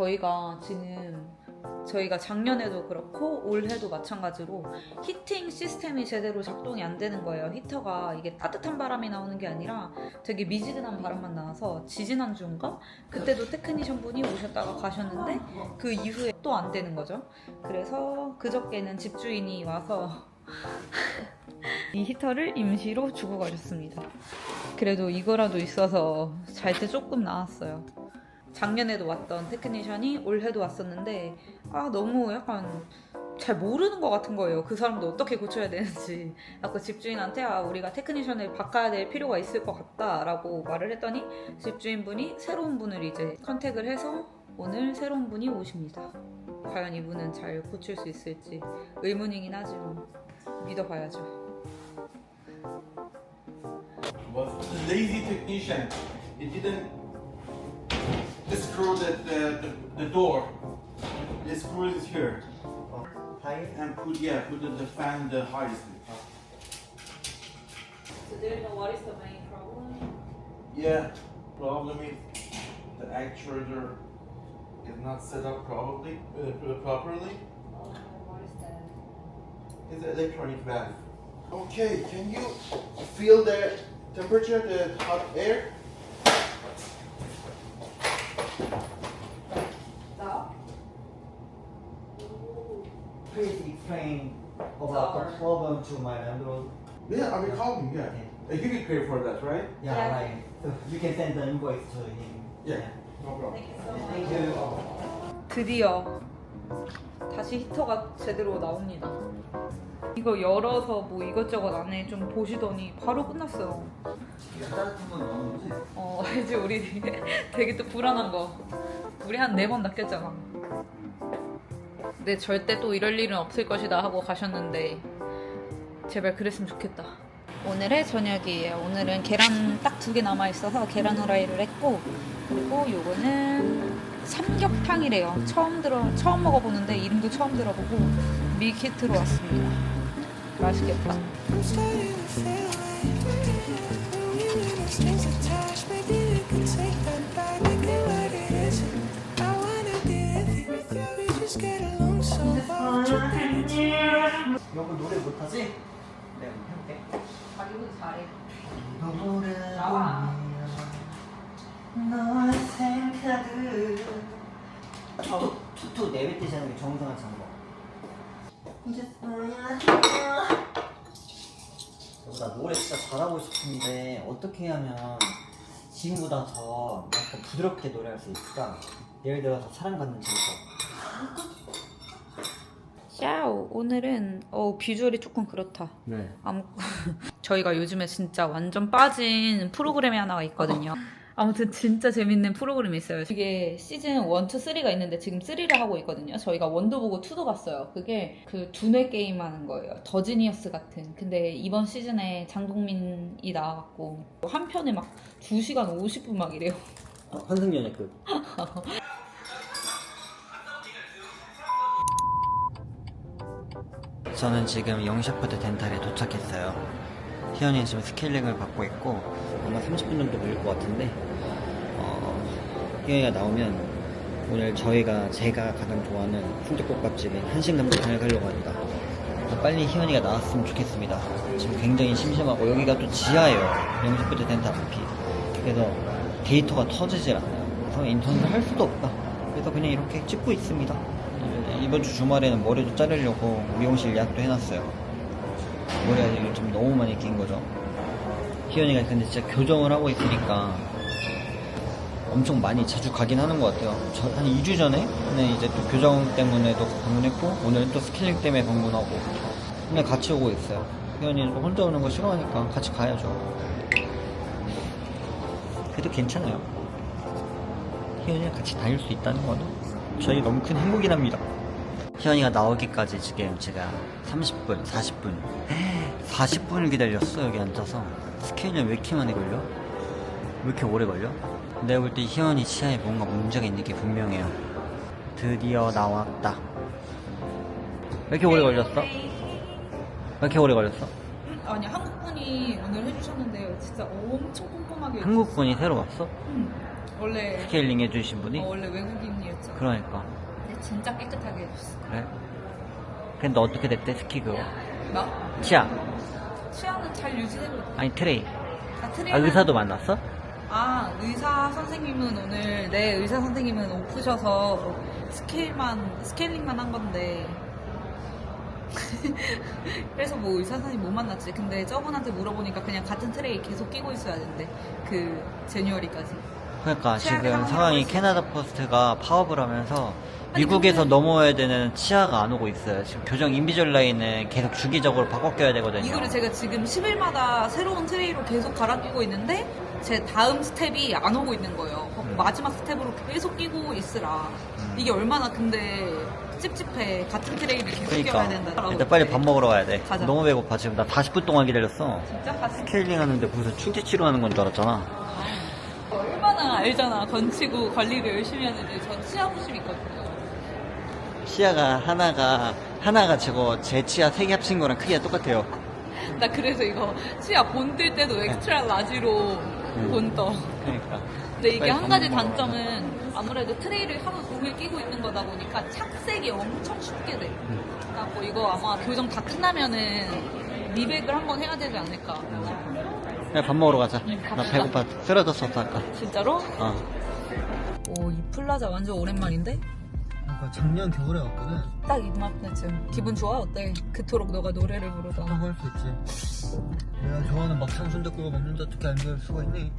저희가 지금 저희가 작년에도 그렇고 올해도 마찬가지로 히팅 시스템이 제대로 작동이 안 되는 거예요. 히터가 이게 따뜻한 바람이 나오는 게 아니라 되게 미지근한 바람만 나와서 지지난 주인가 그때도 테크니션 분이 오셨다가 가셨는데 그 이후에 또 안 되는 거죠. 그래서 그저께는 집주인이 와서 이 히터를 임시로 주고 가셨습니다. 그래도 이거라도 있어서 잘 때 조금 나았어요. 작년에도 왔던 테크니션이 올해도 왔었는데 아 너무 약간 잘 모르는 것 같은 거예요. 그 사람도 어떻게 고쳐야 되는지. 아까 집주인한테 아 우리가 테크니션을 바꿔야 될 필요가 있을 것 같다라고 말을 했더니 집주인분이 새로운 분을 이제 컨택을 해서 오늘 새로운 분이 오십니다. 과연 이분은 잘 고칠 수 있을지 의문이긴 하지만 믿어봐야죠. lazy technician. He didn't screw the, the, the, the door. The screw is here. 파일? And put, yeah, put the, the fan the highest. So do you know what is the main problem? Yeah, problem is the actuator is not set up probably, uh, properly. what is that? It's an electronic valve. Okay, can you feel the temperature, the hot air? Problem to my landlord. Yeah, I will call him, yeah. Uh, He will pay for that, right? Yeah, Yeah. right. So you can send the invoice to him. Yeah. No problem. Thank you so much. Thank you. 드디어 다시 히터가 제대로 나옵니다. 이거 열어서 뭐 이것저것 안에 좀 보시더니 바로 끝났어요. 따뜻한 건 넣는 거지? 어, 알지? 우리 되게 또 불안한 거. 우리 한 네 번 낚였잖아. 근데 절대 또 이럴 일은 없을 것이다 하고 가셨는데 제발 그랬으면 좋겠다. 오늘의 저녁이에요. 오늘은 계란 딱 두 개 남아 있어서 계란 후라이를 했고 그리고 요거는 삼겹탕이래요. 처음 들어 처음 먹어보는데 이름도 처음 들어보고 밀키트로 왔습니다. 맛있겠다. 여보 노래 못하지? 내가 한번 해볼게. 자기도 잘해. 노래 나와. 너의 생각을 어, 투투 내뱉듯이 하는 게 정상한 장법. 여보 나 노래 진짜 잘하고 싶은데 어떻게 하면 지금보다 더 약간 부드럽게 노래할 수 있을까? 예를 들어서 사랑받는 장법. 샤오 오늘은 어 비주얼이 조금 그렇다. 네. 아무 저희가 요즘에 진짜 완전 빠진 프로그램이 하나가 있거든요. 아무튼 진짜 재밌는 프로그램이 있어요. 이게 시즌 1, 2, 3가 있는데 지금 3를 하고 있거든요. 저희가 원도 보고 2도 봤어요. 그게 그 두뇌 게임 하는 거예요. 더 지니어스 같은. 근데 이번 시즌에 장동민이 나와갖고 한 편에 막 2시간 50분 막 이래요. 어, 환승연애 그. 저는 지금 영셰프드 덴탈에 도착했어요. 희연이 지금 스케일링을 받고 있고 아마 30분 정도 걸릴 것 같은데 어, 희연이가 나오면 오늘 저희가 제가 가장 좋아하는 순대국밥집인 한신감자탕을 가려고 합니다. 빨리 희연이가 나왔으면 좋겠습니다. 지금 굉장히 심심하고 여기가 또 지하예요. 영셰프드 덴탈 앞이. 그래서 데이터가 터지질 않아요. 그래서 인터넷을 할 수도 없다. 그래서 그냥 이렇게 찍고 있습니다. 이번 주 주말에는 머리도 자르려고 미용실 예약도 해놨어요. 머리가 지금 좀 너무 많이 긴 거죠. 희연이가 근데 진짜 교정을 하고 있으니까 엄청 많이 자주 가긴 하는 것 같아요. 저한 2주 전에 는 이제 또 교정 때문에도 방문했고 오늘 또 스케일링 때문에 방문하고 오늘 같이 오고 있어요. 희연이는 또 혼자 오는 거 싫어하니까 같이 가야죠. 그래도 괜찮아요. 희연이랑 같이 다닐 수 있다는 거는 저희 너무 큰 행복이랍니다. 희연이가 나오기까지 지금 제가 30분, 40분, 40분을 기다렸어 여기 앉아서 스케일은 왜 이렇게 많이 걸려? 왜 이렇게 오래 걸려? 내가 볼 때 희연이 치아에 뭔가 문제가 있는 게 분명해요. 드디어 나왔다. 왜 이렇게 오래 걸렸어? 왜 이렇게 오래 걸렸어? 아니 한국 분이 오늘 해주셨는데 진짜 엄청 꼼꼼하게 한국 분이 새로 왔어? 음. 원래 스케일링 해주신 분이? 어, 원래 외국인이었죠. 그러니까. 근데 진짜 깨끗하게 해줬어. 그래? 근데 어떻게 됐대, 스키 그거? 막 치아. 취향은 잘 유지되고 있고. 아니, 트레이. 다 아, 트레이는- 의사도 만났어? 아 의사 선생님은 오늘 네 의사 선생님은 오프셔서 스케일만 스케일링만 한 건데 그래서 뭐 의사 선생님 못 만났지 근데 저분한테 물어보니까 그냥 같은 트레이 계속 끼고 있어야 된대 그 제뉴얼리까지 그러니까 지금 상황이. 캐나다 포스트가 파업을 하면서 미국에서 넘어야 되는 치아가 안 오고 있어요. 지금 교정 인비졸 라인은 계속 주기적으로 바꿔 껴야 되거든요. 이거를 제가 지금 10일마다 새로운 트레이로 계속 갈아 끼고 있는데 제 다음 스텝이 안 오고 있는 거예요. 음. 마지막 스텝으로 계속 끼고 있으라. 음. 이게 얼마나 근데 찝찝해. 같은 트레이를 계속 그러니까 끼워야 된다. 일단 빨리 밥 먹으러 가야 돼. 가자. 너무 배고파 지금 나 40분 동안 기다렸어. 진짜 스케일링 하는데 무슨 충치 치료하는 건 줄 알았잖아. 알잖아. 건치고 관리를 열심히 하는지 전 치아 부심 있거든요. 치아가 하나가 하나가 저거 제 치아 세 개 합친 거랑 크기가 똑같아요. 나 그래서 이거 치아 본뜰 때도 엑스트라 라지로 본 떠. 그러니까. 근데 이게 빨리 한밥 가지 단점은 아무래도 트레이를 하루 종일 끼고 있는 거다 보니까 착색이 엄청 쉽게 돼. 그래갖고 이거 아마 교정 다 끝나면은 리백을 한번 해야 되지 않을까. 그냥 밥 먹으러 가자. 나 갑시다. 배고파 쓰러졌어 아까. 진짜로? 어. 오, 이 플라자 완전 오랜만인데? 그러니까 작년 겨울에 왔거든. 딱 이맘때쯤. 기분 좋아? 어때? 그토록 너가 노래를 부르던. 할수 있지. 내가 좋아하는 막창 순댓국을 먹는데 어떻게 안 좋아할 수가 있니?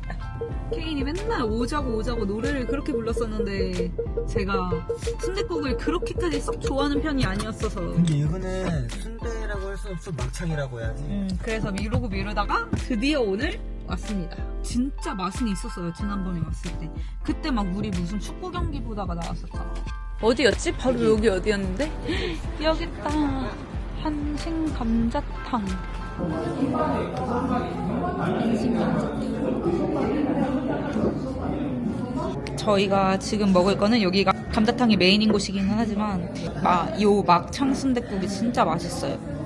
케인이 맨날 오자고 오자고 노래를 그렇게 불렀었는데 제가 순댓국을 그렇게까지 썩 좋아하는 편이 아니었어서 근데 이거는 순대라고 할 수 없어 막창이라고 해야지. 음, 그래서 미루고 미루다가 드디어 오늘 왔습니다. 진짜 맛은 있었어요. 지난번에 왔을 때. 그때 막 우리 무슨 축구 경기 보다가 나왔었잖아. 어디였지? 바로 여기 어디였는데? 여기 있다. 한신 감자탕. 저희가 지금 먹을 거는 여기가 감자탕이 메인인 곳이기는 하지만 막, 요 막창 순댓국이 진짜 맛있어요.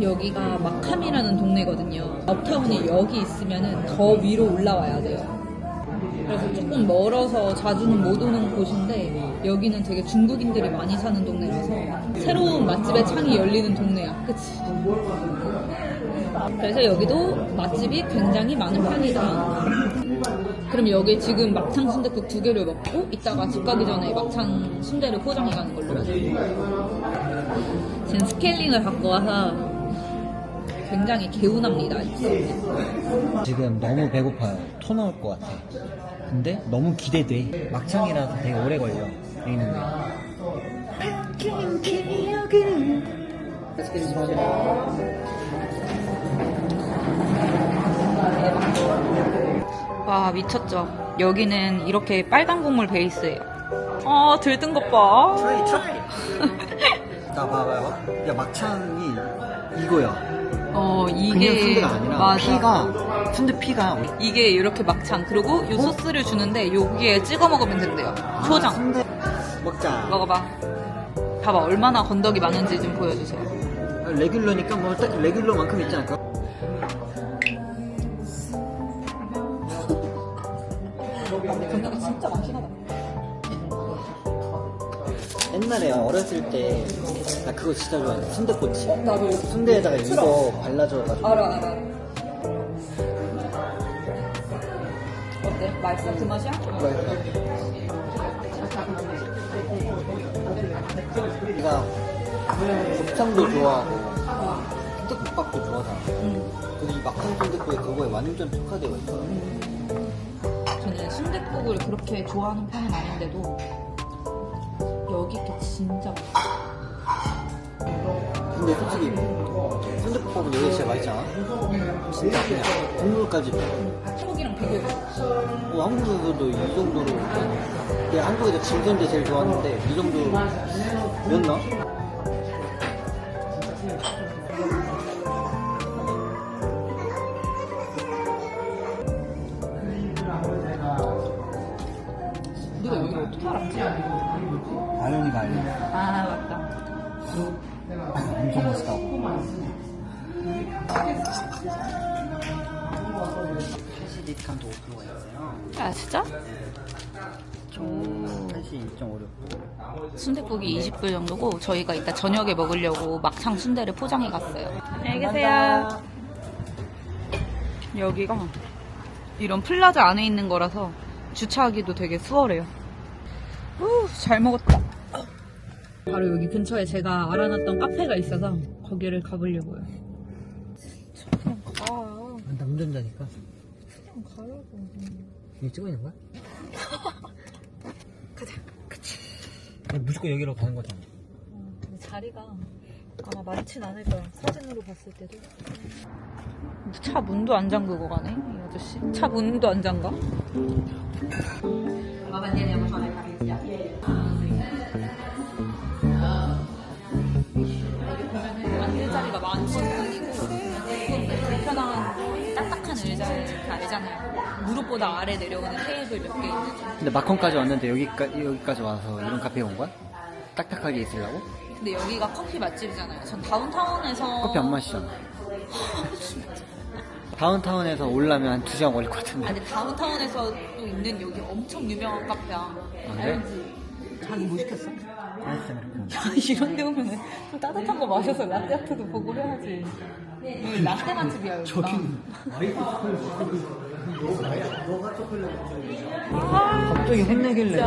여기가 마캄이라는 동네거든요. 업타운이 여기 있으면은 더 위로 올라와야 돼요. 그래서 조금 멀어서 자주는 못 오는 곳인데 여기는 되게 중국인들이 많이 사는 동네라서 새로운 맛집의 창이 열리는 동네야. 그치? 그래서 여기도 맛집이 굉장히 많은 편이다. 그럼 여기 지금 막창 순댓국 두 개를 먹고 이따가 집 가기 전에 막창 순대를 포장해 가는 걸로. 지금 스케일링을 갖고 와서 굉장히 개운합니다. 지금 너무 배고파요. 토 나올 것 같아. 근데 너무 기대돼. 막창이라서 되게 오래 걸려. 있는데. 와 미쳤죠. 여기는 이렇게 빨간 국물 베이스예요. 아 들뜬 것 봐. 트라이 트라이. 나 봐봐요. 야 막창이 이거야. 어 그냥 이게 순대가 아니라 맞아. 피가 순대 피가 이게 이렇게 막창 그리고 이 소스를 주는데 여기에 찍어 먹으면 된대요. 초장 순대 먹자. 먹어봐. 봐봐 얼마나 건더기 많은지 좀 보여주세요. 레귤러니까 뭐 딱 레귤러만큼 있지 않을까? 건더기 진짜 하 옛날에 어렸을 때 나 그거 진짜 좋아했어. 순대꼬치. 나도 이렇게 순대에다가 이거 발라줘가지고. 알아 알아. 어때? 맛있어? 그 맛이야? 네가 곱창도 좋아하고 순대국밥도 좋아하잖아. 응. 근데 이 막창 순대국에 그거에 완전 특화되어 있어. 저는 순댓국을 그렇게 좋아하는 편은 아닌데도 여기 게 진짜 맛있어. 근데 솔직히 순대국밥은 여기 진짜 맛있지 않아? 진짜 그냥 국물까지. 한국이랑 비교해. 뭐 한국에서도 이 정도로 한국에서 진선제 제일 좋아하는데 이 정도였나? 디스카운트 5%가 있어요. 아 진짜? 총 82.56. 순댓국이 20불 정도고 저희가 이따 저녁에 먹으려고 막창 순대를 포장해 갔어요. 안녕히 계세요. 여기가 이런 플라자 안에 있는 거라서 주차하기도 되게 수월해요. 우, 잘 먹었다. 바로 여기 근처에 제가 알아놨던 카페가 있어서 거기를 가보려고요. 그냥 가. 나 운전자니까. 그냥 가라고. 이거 찍고 있는 거야? 가자. 그치. 무조건 여기로 가는 거잖아. 어, 근데 자리가 아마 많진 않을 거야. 사진으로 봤을 때도. 차 문도 안 잠그고 가네, 이 아저씨. 차 문도 안 잠가? 편한 의자가 아니잖아요. 무릎보다 아래 내려오는 테이블 몇 개 있는 근데 마컨까지 왔는데 여기까지, 여기까지 와서 이런 카페에 온 거야? 딱딱하게 있으려고? 근데 여기가 커피 맛집이잖아요. 전 다운타운에서 커피 안 마시잖아. 다운타운에서 올라면 한 2시간 걸릴 것 같은데. 아니 다운타운에서 또 있는 여기 엄청 유명한 카페야. 그래? 알지? 자기 뭐 시켰어? 이런 데 오면 좀 따뜻한 거 마셔서 라떼아트도 보고 해야지. 여기 라떼 맛집이야 여기가. 갑자기 혼내길래.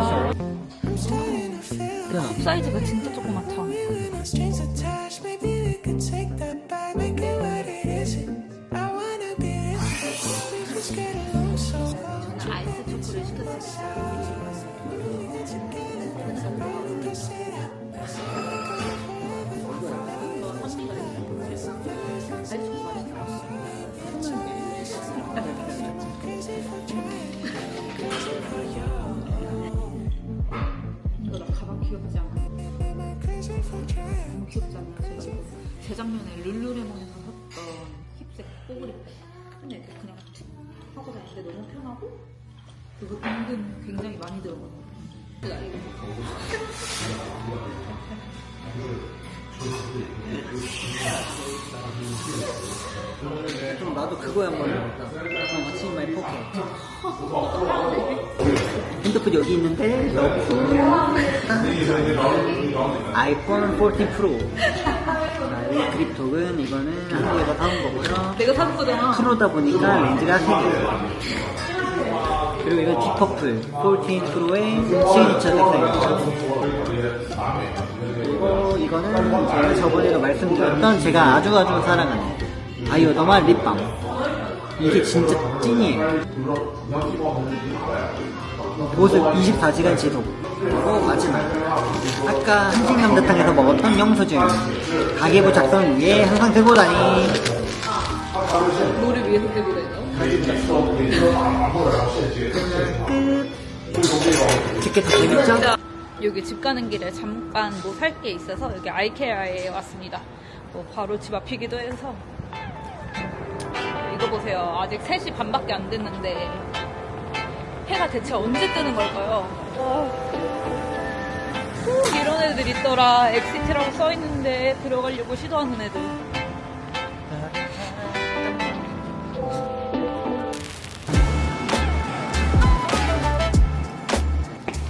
사이즈가 진짜 조그맣다. 근데 이렇게 그냥 툭 하고 다니는데 너무 편하고 그리고 은근 굉장히 많이 들어가요. 좀 나도 그거에 한번 아침 마이 포켓. 핸드폰 여기 있는데 아이폰 14 프로. 자, 이 크립톡은 이거는 한국에서 사온 거고요. 내가 산 거잖아. 프로다 보니까 렌즈가 3개. 그리고 이건 디퍼플 14 프로의 시그니처 색상이죠. 그리고 이거는 제가 저번에도 말씀드렸던 제가 아주 아주 사랑하는 아이오더마 립밤. 이게 진짜 찐이에요. 보습 24시간 지속. 그리고 마지막. 아까 한식남대탕에서 먹었던 영수증. 가계부 작성 위에 항상 들고 다니. 뭐를 위해서 들고 다녀? 티켓 재밌죠? 여기 집 가는 길에 잠깐 뭐 살 게 있어서 여기 아이케아에 왔습니다. 뭐 바로 집 앞이기도 해서 이거 보세요. 아직 3시 반밖에 안 됐는데 해가 대체 언제 뜨는 걸까요? 꼭 이런 애들 있더라. 엑시트라고 써 있는데 들어가려고 시도하는 애들.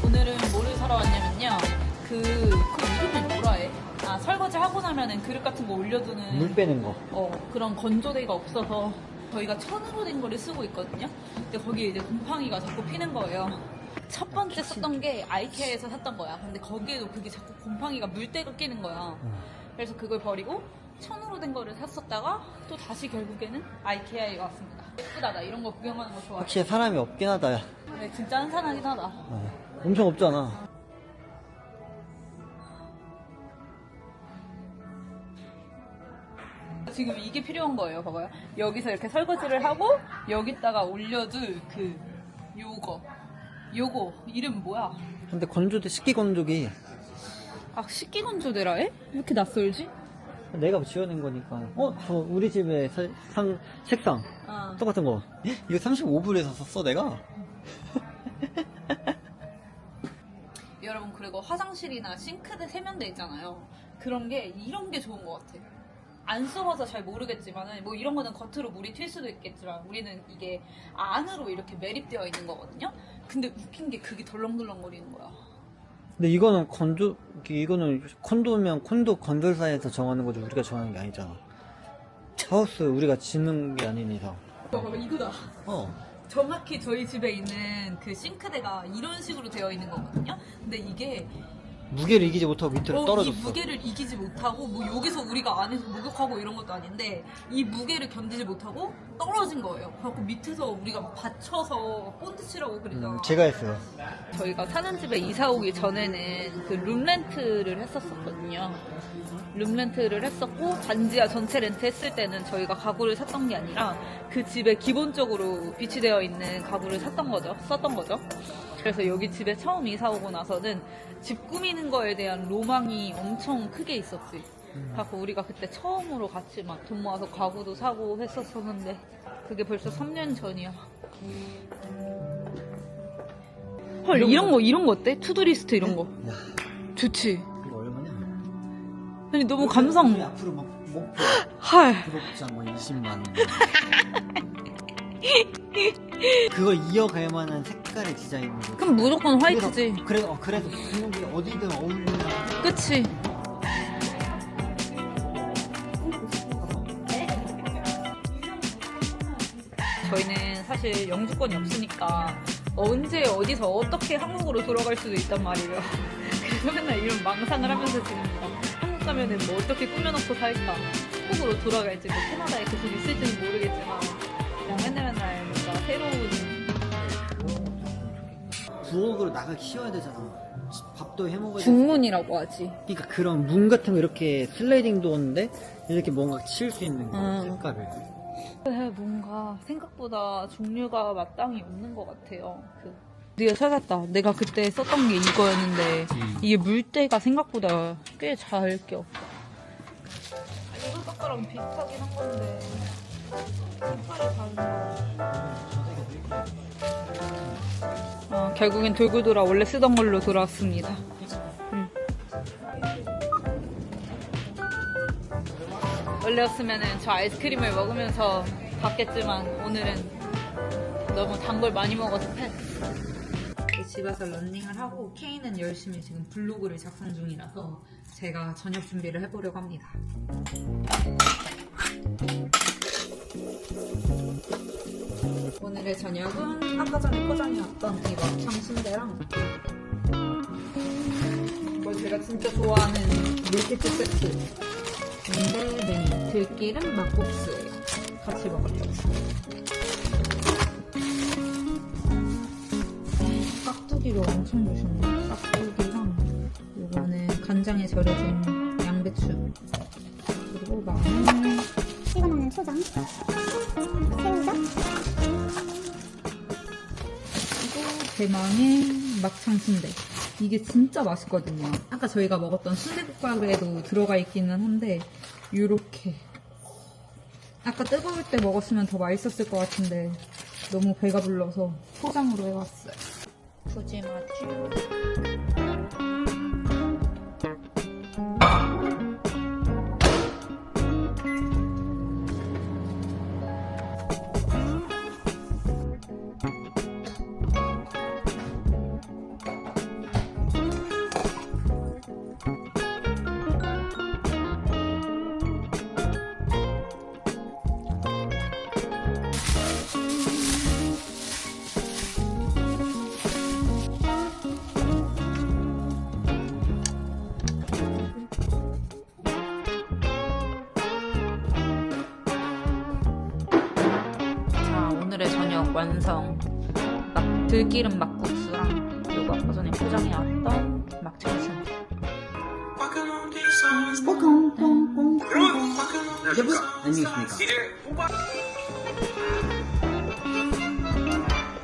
오늘은 뭐를 사러 왔냐면요. 그, 그 이름이 뭐라 해? 아, 설거지 하고 나면은 그릇 같은 거 올려두는. 물 빼는 거. 어, 그런 건조대가 없어서 저희가 천으로 된 거를 쓰고 있거든요. 근데 거기에 이제 곰팡이가 자꾸 피는 거예요. 첫 번째 썼던 게 아이케아에서 샀던 거야. 근데 거기에도 그게 자꾸 곰팡이가 물때가 끼는 거야. 그래서 그걸 버리고 천으로 된 거를 샀었다가 또 다시 결국에는 아이케아에 왔습니다. 예쁘다. 나 이런 거 구경하는 거 좋아해. 확실히 사람이 없긴 하다. 야. 네, 진짜 한산하긴 하다. 어, 엄청 없잖아. 지금 이게 필요한 거예요. 봐봐요. 여기서 이렇게 설거지를 하고 여기다가 올려둘 그 요거. 요거 이름 뭐야? 근데 건조대 식기 건조기 아 식기 건조대라 해? 왜 이렇게 낯설지? 내가 지어낸 거니까. 어, 저 우리 집에 사- 상 책상 아. 똑같은 거. 이거 35불에서 샀어 내가. 여러분 그리고 화장실이나 싱크대 세면대 있잖아요. 그런 게 이런 게 좋은 것 같아. 안 써봐서 잘 모르겠지만은 뭐 이런 거는 겉으로 물이 튈 수도 있겠지만 우리는 이게 안으로 이렇게 매립되어 있는 거거든요. 근데 웃긴 게 그게 덜렁덜렁거리는 거야. 근데 이거는 건조 이거는 콘도면 콘도 건설사에서 정하는 거지 우리가 정하는 게 아니잖아. 하우스 우리가 짓는 게 아닌 이상. 봐봐 이거다. 어. 정확히 저희 집에 있는 그 싱크대가 이런 식으로 되어 있는 거거든요. 근데 이게 무게를 이기지 못하고 밑으로 어, 떨어졌어. 이 무게를 이기지 못하고 뭐 여기서 우리가 안에서 목욕하고 이런 것도 아닌데 이 무게를 견디지 못하고 떨어진 거예요. 그래갖고 밑에서 우리가 막 받쳐서 본드 치라고 그러잖아. 음, 제가 했어요. 저희가 사는 집에 이사 오기 전에는 그 룸렌트를 했었었거든요. 룸렌트를 했었고 반지하 전체 렌트 했을 때는 저희가 가구를 샀던 게 아니라 그 집에 기본적으로 비치되어 있는 가구를 샀던 거죠. 썼던 거죠. 그래서 여기 집에 처음 이사 오고 나서는 집 꾸미는 거에 대한 로망이 엄청 크게 있었지. 그래서 우리가 그때 처음으로 같이 막 돈 모아서 가구도 사고 했었었는데 그게 벌써 3년 전이야. 헐 이런 거 이런 거 어때? 투두리스트 이런 거 야, 좋지. 이거 얼마냐? 아니 너무 감성. 우리 앞으로 막 목표 헐. 뭐 20만. 그걸 이어갈 만한 색 깔의 디자인으로. 그럼 무조건 화이트지. 그래서 어, 그래서 분명히 어디든 어울리는. 그치. 저희는 사실 영주권이 없으니까 언제 어디서 어떻게 한국으로 돌아갈 수도 있단 말이에요. 그래서 맨날 이런 망상을 하면서 지냅니다. 한국 가면은 뭐 어떻게 꾸며놓고 살까? 한국으로 돌아갈지 뭐 캐나다에 계속 있을지는 모르겠지만 그냥 맨날 맨날 뭔가 새로운 9억으로 나가 키워야 되잖아. 밥도 해 먹어야 돼. 중문이라고 하지. 그러니까 그런 문 같은 거 이렇게 슬라이딩 도어인데 이렇게 뭔가 칠 수 있는 거 음. 색깔을. 네, 뭔가 생각보다 종류가 마땅히 없는 것 같아요. 그 드디어 찾았다. 내가 그때 썼던 게 이거였는데 이게 물때가 생각보다 꽤 잘 껴. 이거 색깔랑 비슷하긴 한 건데 색깔이 다른가. 어, 결국엔 돌고 돌아 원래 쓰던 걸로 돌아왔습니다. 음. 원래였으면은 저 아이스크림을 먹으면서 봤겠지만 오늘은 너무 단 걸 많이 먹어서 패스. 집 와서 런닝을 하고 케이는 열심히 지금 블로그를 작성 중이라서 제가 저녁 준비를 해보려고 합니다. 오늘의 저녁은 아까 전에 포장해왔던 이거 향신대랑 이걸 제가 진짜 좋아하는 밀키트 세트 근데 메뉴 들기름 막국수예요. 같이 먹으려고. 깍두기를 엄청 주셨네. 깍두기랑 요거는 간장에 절여진 양배추 그리고 마늘 이거는 소장, 새우젓, 대망의 막창 순대. 이게 진짜 맛있거든요. 아까 저희가 먹었던 순대국밥에도 들어가 있기는 한데 요렇게 아까 뜨거울 때 먹었으면 더 맛있었을 것 같은데 너무 배가 불러서 포장으로 해왔어요. 푸짐하죠. 저녁 완성. 막 들기름 막국수랑 요거 아까 전에 포장해왔던 안녕하십니까.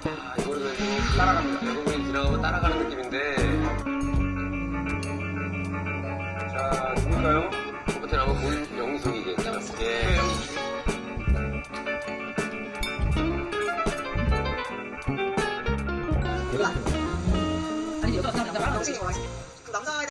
아, 이거를 따라갑니다. 대부분이 지나가면 따라가는 느낌인데. 자, 누굴까요? 아니, 저 남자